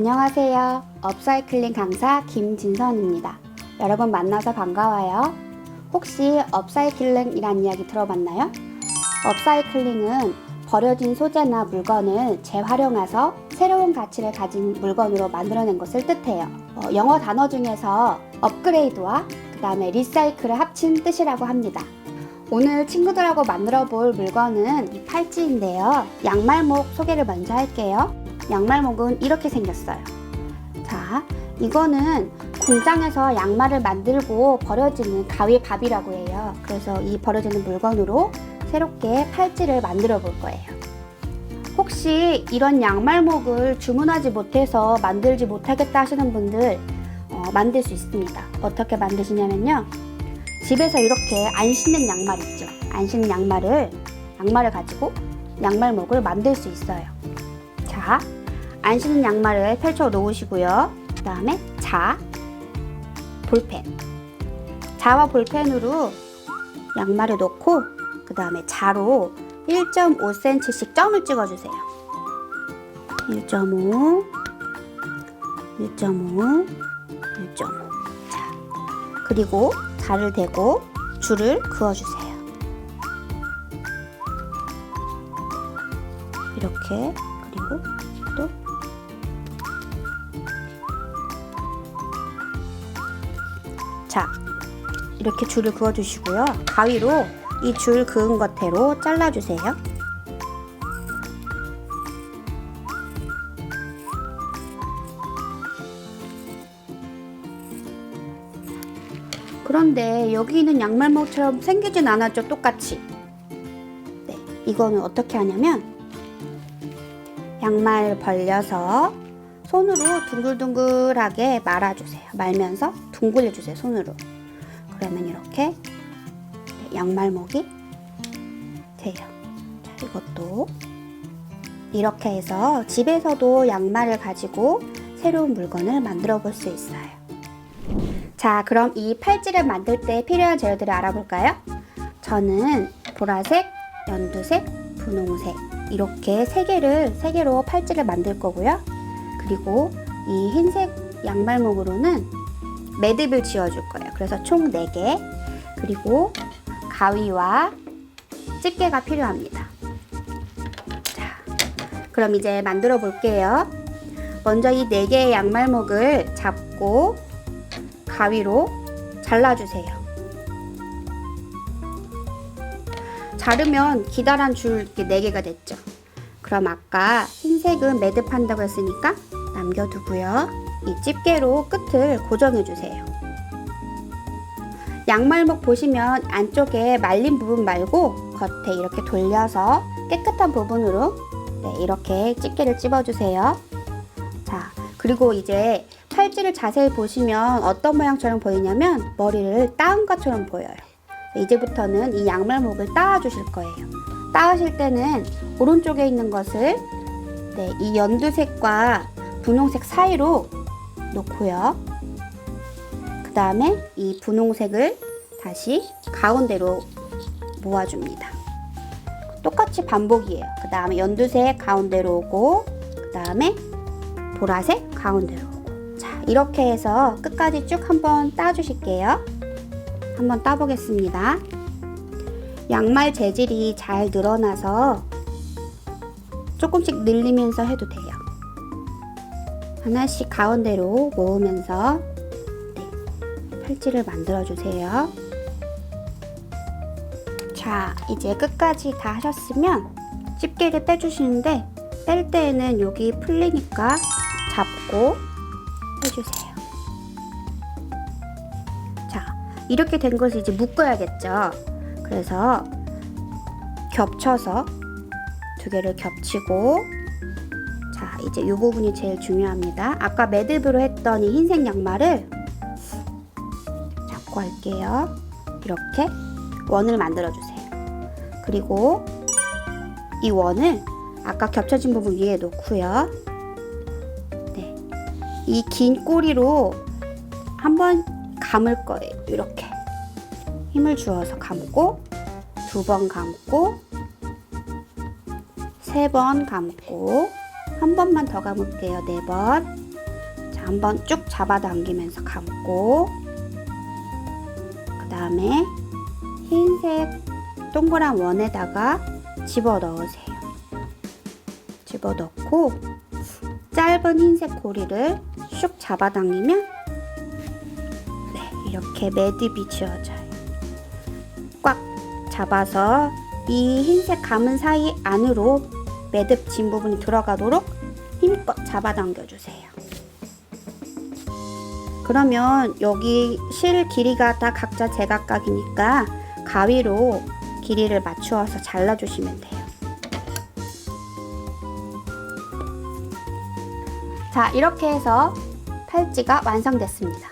안녕하세요. 업사이클링 강사 김진선입니다. 여러분 만나서 반가워요. 혹시 업사이클링이란 이야기 들어봤나요? 업사이클링은 버려진 소재나 물건을 재활용해서 새로운 가치를 가진 물건으로 만들어낸 것을 뜻해요. 어, 영어 단어 중에서 업그레이드와 그 다음에 리사이클을 합친 뜻이라고 합니다. 오늘 친구들하고 만들어 볼 물건은 이 팔찌인데요. 양말목 소개를 먼저 할게요. 양말목은 이렇게 생겼어요. 자, 이거는 공장에서 양말을 만들고 버려지는 가위 밥이라고 해요. 그래서 이 버려지는 물건으로 새롭게 팔찌를 만들어 볼 거예요. 혹시 이런 양말목을 주문하지 못해서 만들지 못하겠다 하시는 분들 어, 만들 수 있습니다. 어떻게 만드시냐면요. 집에서 이렇게 안 신는 양말 있죠. 안 신는 양말을 양말을 가지고 양말목을 만들 수 있어요. 자, 안 신는 양말을 펼쳐 놓으시고요. 그 다음에 자, 볼펜. 자와 볼펜으로 양말을 놓고 그 다음에 자로 1.5cm씩 점을 찍어주세요. 1.5, 1.5, 1.5. 자, 그리고 자를 대고 줄을 그어주세요. 이렇게 그리고 이렇게 줄을 그어주시고요. 가위로 이 줄 그은 겉으로 잘라주세요. 그런데 여기 있는 양말목처럼 생기진 않았죠, 똑같이. 네, 이거는 어떻게 하냐면 양말 벌려서 손으로 둥글둥글하게 말아주세요. 말면서 둥글려주세요, 손으로. 그러면 이렇게 네, 양말목이 돼요. 자, 이것도 이렇게 해서 집에서도 양말을 가지고 새로운 물건을 만들어 볼 수 있어요. 자, 그럼 이 팔찌를 만들 때 필요한 재료들을 알아볼까요? 저는 보라색, 연두색, 분홍색 이렇게 세 개를 세 개로 팔찌를 만들 거고요. 그리고 이 흰색 양말목으로는 매듭을 지어줄 거예요. 그래서 총 4개. 그리고 가위와 집게가 필요합니다. 자, 그럼 이제 만들어 볼게요. 먼저 이 4개의 양말목을 잡고 가위로 잘라주세요. 자르면 기다란 줄 이렇게 4개가 됐죠. 그럼 아까 흰색은 매듭한다고 했으니까 남겨두고요. 이 집게로 끝을 고정해주세요. 양말목 보시면 안쪽에 말린 부분 말고 겉에 이렇게 돌려서 깨끗한 부분으로 네, 이렇게 집게를 찝어주세요. 자, 그리고 이제 팔찌를 자세히 보시면 어떤 모양처럼 보이냐면 머리를 따은 것처럼 보여요. 이제부터는 이 양말목을 따아주실 거예요. 따으실 때는 오른쪽에 있는 것을 네, 이 연두색과 분홍색 사이로 놓고요. 그 다음에 이 분홍색을 다시 가운데로 모아줍니다. 똑같이 반복이에요. 그 다음에 연두색 가운데로 오고, 그 다음에 보라색 가운데로 오고. 자, 이렇게 해서 끝까지 쭉 한번 따주실게요. 한번 따보겠습니다. 양말 재질이 잘 늘어나서 조금씩 늘리면서 해도 돼요. 하나씩 가운데로 모으면서 네, 팔찌를 만들어 주세요. 자, 이제 끝까지 다 하셨으면 집게를 빼주시는데 뺄 때에는 여기 풀리니까 잡고 해주세요. 자, 이렇게 된 것을 이제 묶어야겠죠. 그래서 겹쳐서 두 개를 겹치고 자, 이제 이 부분이 제일 중요합니다. 아까 매듭으로 했던 이 흰색 양말을 잡고 할게요. 이렇게 원을 만들어 주세요. 그리고 이 원을 아까 겹쳐진 부분 위에 놓고요. 네. 이 긴 꼬리로 한번 감을 거예요. 이렇게. 힘을 주어서 감고 두 번 감고 세 번 감고 한 번만 더 감을게요. 네 번. 한번 쭉 잡아당기면서 감고 그 다음에 흰색 동그란 원에다가 집어 넣으세요. 집어 넣고 짧은 흰색 고리를 슉 잡아당기면 네, 이렇게 매듭이 지어져요. 꽉 잡아서 이 흰색 감은 사이 안으로 매듭 진 부분이 들어가도록 힘껏 잡아당겨 주세요. 그러면 여기 실 길이가 다 각자 제각각이니까 가위로 길이를 맞추어서 잘라주시면 돼요. 자, 이렇게 해서 팔찌가 완성됐습니다.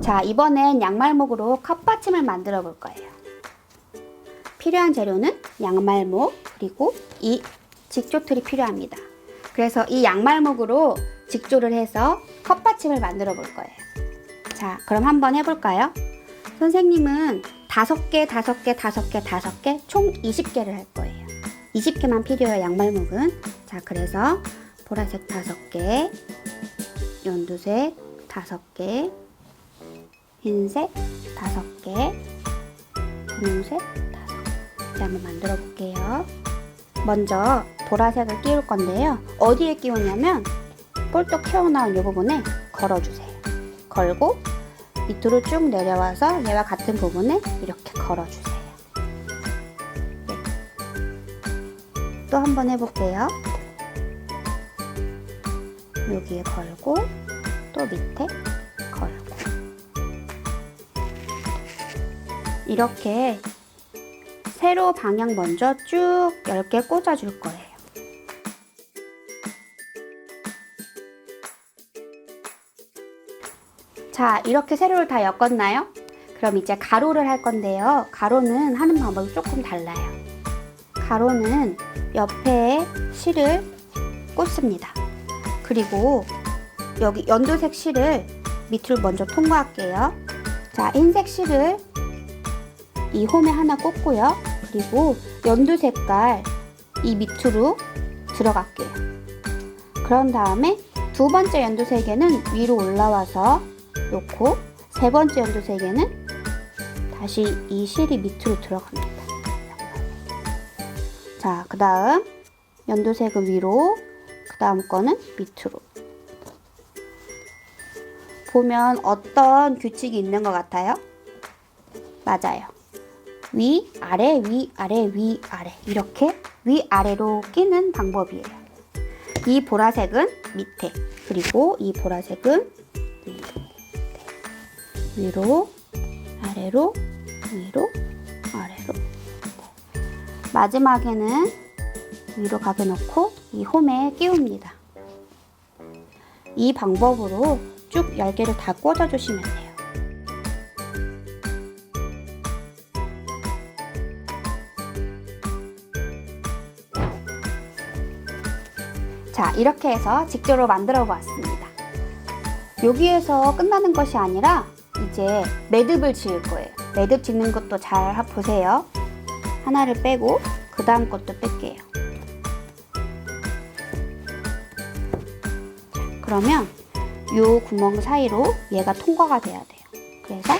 자, 이번엔 양말목으로 컵받침을 만들어 볼 거예요. 필요한 재료는 양말목 그리고 이 직조틀이 필요합니다. 그래서 이 양말목으로 직조를 해서 컵받침을 만들어 볼 거예요. 자, 그럼 한번 해볼까요? 선생님은 다섯 개, 다섯 개, 다섯 개, 다섯 개, 총 20개를 할 거예요. 20개만 필요해요, 양말목은. 자, 그래서 보라색 다섯 개, 연두색 다섯 개, 흰색 다섯 개, 분홍색 이제 한번 만들어 볼게요. 먼저 보라색을 끼울 건데요. 어디에 끼우냐면 볼록 튀어나온 이 부분에 걸어주세요. 걸고 밑으로 쭉 내려와서 얘와 같은 부분에 이렇게 걸어주세요. 네. 또 한번 해볼게요. 여기에 걸고 또 밑에 걸고 이렇게 세로 방향 먼저 쭉 10개 꽂아줄 거예요. 자, 이렇게 세로를 다 엮었나요? 그럼 이제 가로를 할 건데요. 가로는 하는 방법이 조금 달라요. 가로는 옆에 실을 꽂습니다. 그리고 여기 연두색 실을 밑으로 먼저 통과할게요. 자, 흰색 실을 이 홈에 하나 꽂고요. 그리고 연두 색깔 이 밑으로 들어갈게요. 그런 다음에 두 번째 연두색에는 위로 올라와서 놓고 세 번째 연두색에는 다시 이 실이 밑으로 들어갑니다. 자, 그 다음 연두색은 위로, 그 다음 거는 밑으로. 보면 어떤 규칙이 있는 것 같아요? 맞아요. 위, 아래, 위, 아래, 위, 아래. 이렇게 위, 아래로 끼는 방법이에요. 이 보라색은 밑에, 그리고 이 보라색은 위로. 네. 위로, 아래로, 위로, 아래로. 네. 마지막에는 위로 가게 놓고 이 홈에 끼웁니다. 이 방법으로 쭉 10개를 다 꽂아주시면 돼요. 자, 이렇게 해서 직조로 만들어 보았습니다. 여기에서 끝나는 것이 아니라 이제 매듭을 지을 거예요. 매듭 짓는 것도 잘 보세요. 하나를 빼고 그 다음 것도 뺄게요. 자, 그러면 요 구멍 사이로 얘가 통과가 돼야 돼요. 그래서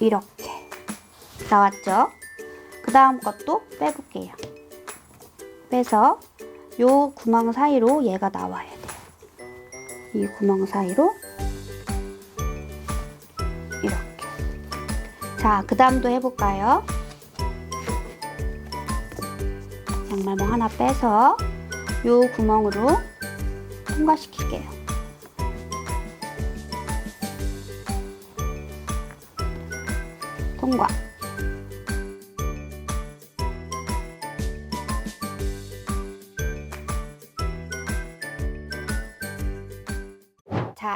이렇게 나왔죠? 그 다음 것도 빼볼게요. 빼서 요 구멍 사이로 얘가 나와야 돼요. 이 구멍 사이로 이렇게. 자, 그 다음도 해볼까요? 양말봉 하나 빼서 요 구멍으로 통과시킬게요. 통과.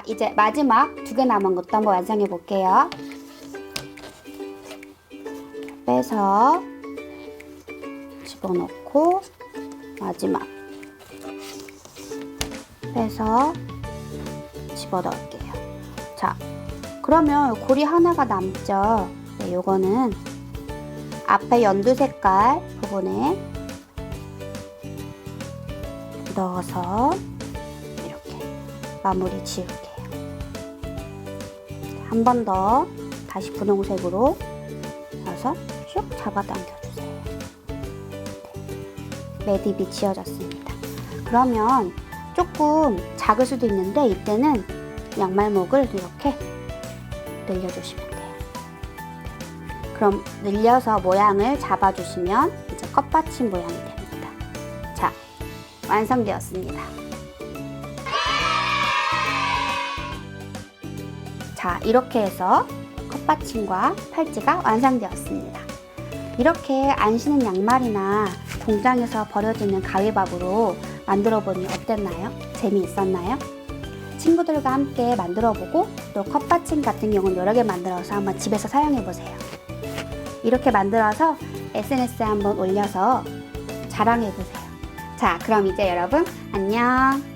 자, 이제 마지막 두 개 남은 것도 한번 완성해 볼게요. 빼서 집어넣고 마지막 빼서 집어넣을게요. 자, 그러면 고리 하나가 남죠. 네, 요거는 앞에 연두 색깔 부분에 넣어서 이렇게 마무리 지울게요. 한 번 더 다시 분홍색으로 넣어서 슉 잡아당겨주세요. 네. 매듭이 지어졌습니다. 그러면 조금 작을 수도 있는데 이때는 양말목을 이렇게 늘려주시면 돼요. 그럼 늘려서 모양을 잡아주시면 이제 컵받침 모양이 됩니다. 자, 완성되었습니다. 자, 이렇게 해서 컵받침과 팔찌가 완성되었습니다. 이렇게 안 신은 양말이나 공장에서 버려지는 가위밥으로 만들어 보니 어땠나요? 재미있었나요? 친구들과 함께 만들어 보고 또 컵받침 같은 경우는 여러 개 만들어서 한번 집에서 사용해 보세요. 이렇게 만들어서 SNS에 한번 올려서 자랑해 보세요. 자, 그럼 이제 여러분 안녕.